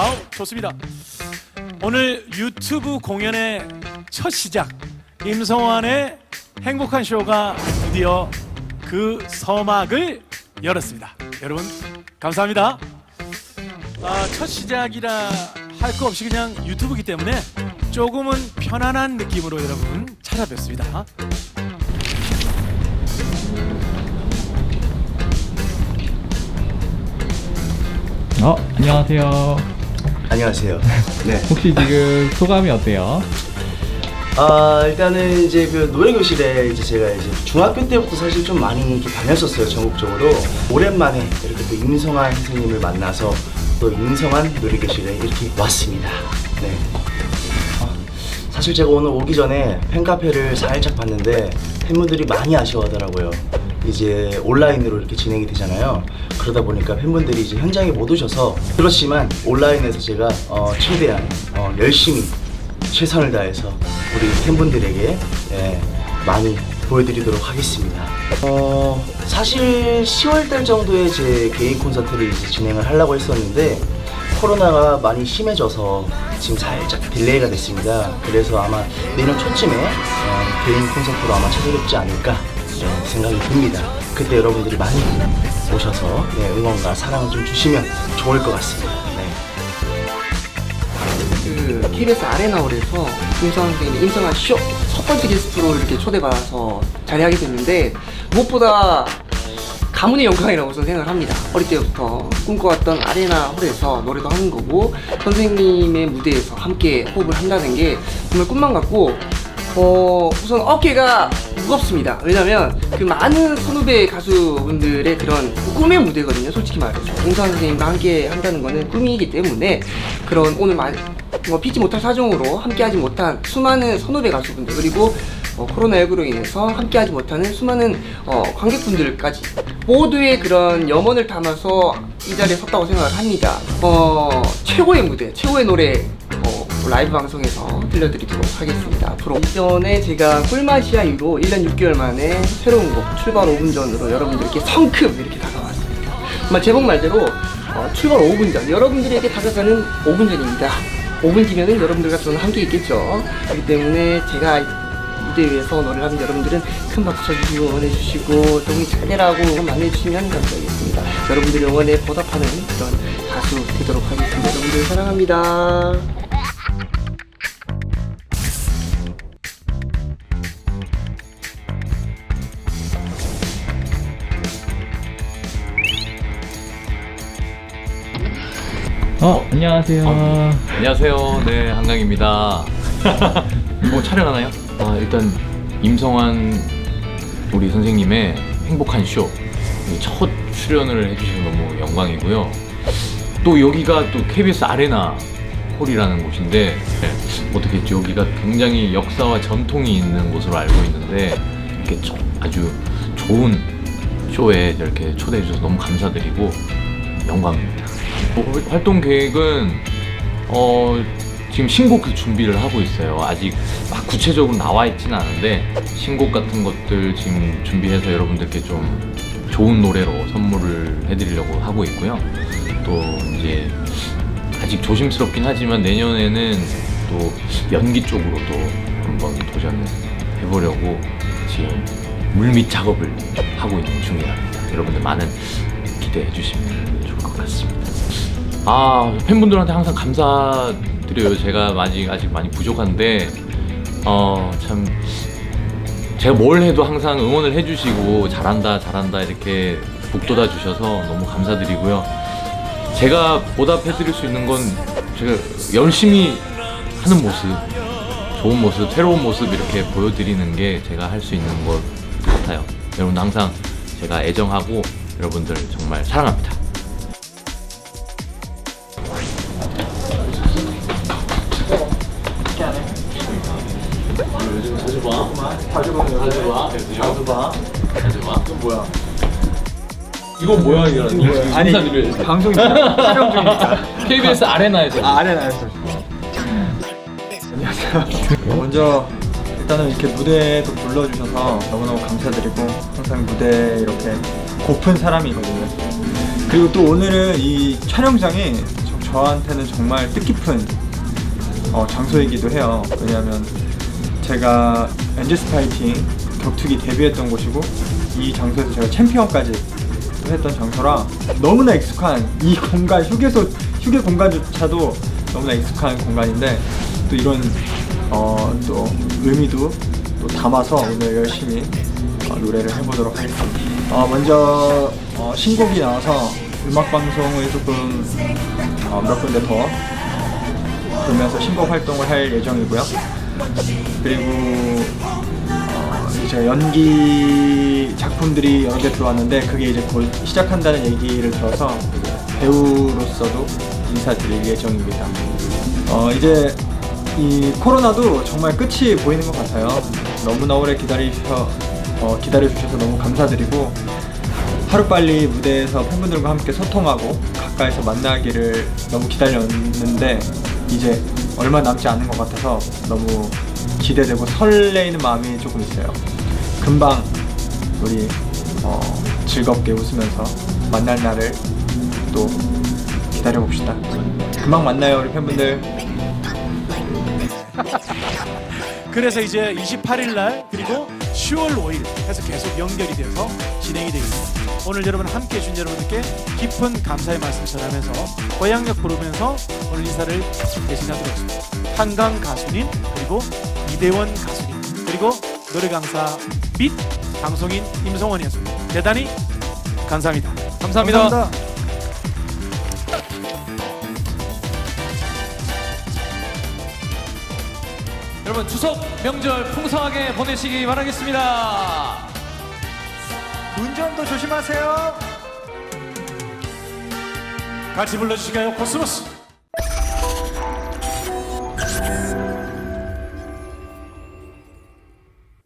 아우 좋습니다. 오늘 유튜브 공연의 첫 시작 임성환의 행복한 쇼가 드디어 그 서막을 열었습니다. 여러분 감사합니다. 아, 첫 시작이라 할 거 없이 그냥 유튜브기 때문에 조금은 편안한 느낌으로 여러분 찾아뵙습니다. 어, 안녕하세요. 안녕하세요. 네. 혹시 지금 소감이 어때요? 아 일단은 이제 그 노래 교실에 이제 제가 이제 중학교 때부터 사실 좀 많이 이렇게 다녔었어요 전국적으로. 오랜만에 이렇게 또 임성환 선생님을 만나서 또 임성환 노래 교실에 이렇게 왔습니다. 네. 아, 사실 제가 오늘 오기 전에 팬카페를 살짝 봤는데 팬분들이 많이 아쉬워하더라고요. 이제 온라인으로 이렇게 진행이 되잖아요. 그러다 보니까 팬분들이 이제 현장에 못 오셔서 그렇지만 온라인에서 제가 어, 최대한 어, 열심히 최선을 다해서 우리 팬분들에게 예, 많이 보여드리도록 하겠습니다. 어, 사실 10월달 정도에 제 개인 콘서트를 이제 진행을 하려고 했었는데 코로나가 많이 심해져서 지금 살짝 딜레이가 됐습니다. 그래서 아마 내년 초쯤에 어, 개인 콘서트로 아마 찾아뵙지 않을까 예, 생각이 듭니다. 그때 여러분들이 많이 오셔서 예, 응원과 사랑을 좀 주시면 좋을 것 같습니다. 네. 그 KBS 아레나홀에서 임성환 선생님이 임성환 쇼첫 번째 게스트로 이렇게 초대받아서 자리하게 됐는데 무엇보다 가문의 영광이라고 저는 생각을 합니다. 어릴 때부터 꿈꿔왔던 아레나 홀에서 노래도 하는 거고 선생님의 무대에서 함께 호흡을 한다는 게 정말 꿈만 같고 어 우선 어깨가 무겁습니다. 왜냐면 그 많은 선후배 가수분들의 그런 꿈의 무대거든요. 솔직히 말해서 임성환 선생님과 함께 한다는 거는 꿈이기 때문에 그런 오늘 말 뭐 피지 못할 사정으로 함께하지 못한 수많은 선후배 가수분들 그리고 어, 코로나19로 인해서 함께하지 못하는 수많은 어, 관객분들까지 모두의 그런 염원을 담아서 이 자리에 섰다고 생각을 합니다. 어, 최고의 무대, 최고의 노래 어, 라이브 방송에서 들려드리도록 하겠습니다. 앞으로 이전에 제가 꿀맛이야 이후로 1년 6개월 만에 새로운 곡 출발 5분 전으로 여러분들께 성큼 이렇게 다가왔습니다. 제목 말대로 어, 출발 5분 전 여러분들에게 다가가는 5분 전입니다. 5분 뒤면은 여러분들과 저는 함께 있겠죠. 그렇기 때문에 제가 무대 위에서 노래를 하면 여러분들은 큰 박수 쳐주시고 응원해주시고 동이 잘 되라고 응원 많이 해주시면 감사하겠습니다. 여러분들의 응원에 보답하는 그런 가수 되도록 하겠습니다. 여러분들 사랑합니다. 어, 안녕하세요. 안녕하세요. 네, 한강입니다. 뭐 촬영하나요? 아, 일단 임성환 우리 선생님의 행복한 쇼. 이첫 출연을 해주셔서 너무 영광이고요. 또 여기가 또 KBS 아레나 홀이라는 곳인데 네, 어떻게? 여기가 굉장히 역사와 전통이 있는 곳으로 알고 있는데 이렇게 조- 아주 좋은 쇼에 이렇게 초대해 주셔서 너무 감사드리고 영광입니다. 뭐 활동 계획은 어 지금 신곡 준비를 하고 있어요. 아직 막 구체적으로 나와 있지는 않은데 신곡 같은 것들 지금 준비해서 여러분들께 좀 좋은 노래로 선물을 해드리려고 하고 있고요. 또 이제 아직 조심스럽긴 하지만 내년에는 또 연기 쪽으로도 한번 도전을 해보려고 지금 물밑 작업을 하고 있는 중이랍니다. 여러분들 많은 기대해 주시면 좋을 것 같습니다. 아 팬분들한테 항상 감사 드려요. 제가 아직 아직 많이 부족한데 어 참 제가 뭘 해도 항상 응원을 해주시고 잘한다 잘한다 이렇게 북돋아 주셔서 너무 감사드리고요. 제가 보답해드릴 수 있는 건 제가 열심히 하는 모습, 좋은 모습, 새로운 모습 이렇게 보여드리는 게 제가 할 수 있는 것 같아요. 여러분 항상 제가 애정하고 여러분들 정말 사랑합니다. 이거 뭐야 이거 아니 방송 촬영 중이니까. KBS 아레나에서 아, 아레나에서. 안녕하세요. 먼저 일단은 이렇게 무대에도 불러주셔서 너무너무 감사드리고 항상 무대에 이렇게 고픈 사람이거든요. 그리고 또 오늘은 이 촬영장이 정- 저한테는 정말 뜻깊은 어, 장소이기도 해요. 왜냐하면 제가 엔젤스 파이팅 격투기 데뷔했던 곳이고 이 장소에서 제가 챔피언까지 또 했던 장소라 너무나 익숙한 이 공간 휴게소 휴게 공간조차도 너무나 익숙한 공간인데 또 이런 어, 또 의미도 또 담아서 오늘 열심히 어, 노래를 해보도록 하겠습니다. 어, 먼저 어, 신곡이 나와서 음악 방송을 조금 어, 몇 군데 더 돌면서 신곡 활동을 할 예정이고요. 그리고 어, 이제 연기 작품들이 여러 개 들어왔는데 그게 이제 곧 시작한다는 얘기를 들어서 배우로서도 인사드릴 예정입니다. 어, 이제 이 코로나도 정말 끝이 보이는 것 같아요. 너무나 오래 기다리셔 어, 기다려주셔서 너무 감사드리고 하루빨리 무대에서 팬분들과 함께 소통하고 가까이서 만나기를 너무 기다렸는데 이제 얼마 남지 않은 것 같아서 너무 기대되고 설레이는 마음이 조금 있어요. 금방 우리 어, 즐겁게 웃으면서 만날 날을 또 기다려 봅시다. 금방 만나요, 우리 팬분들. 그래서 이제 28일 날 그리고 10월 5일 해서 계속 연결이 돼서 진행이 되겠습니다. 오늘 여러분 함께 해준 여러분들께 깊은 감사의 말씀 전하면서 고향역 부르면서 오늘 인사를 대신하도록 하겠습니다. 한강 가수님 그리고 이대원 가수님 그리고 노래 강사 및 방송인 임성원이었습니다. 대단히 감사합니다. 감사합니다. 여러분 추석 명절 풍성하게 보내시기 바라겠습니다. 운전도 조심하세요. 같이 불러주시가요 코스모스.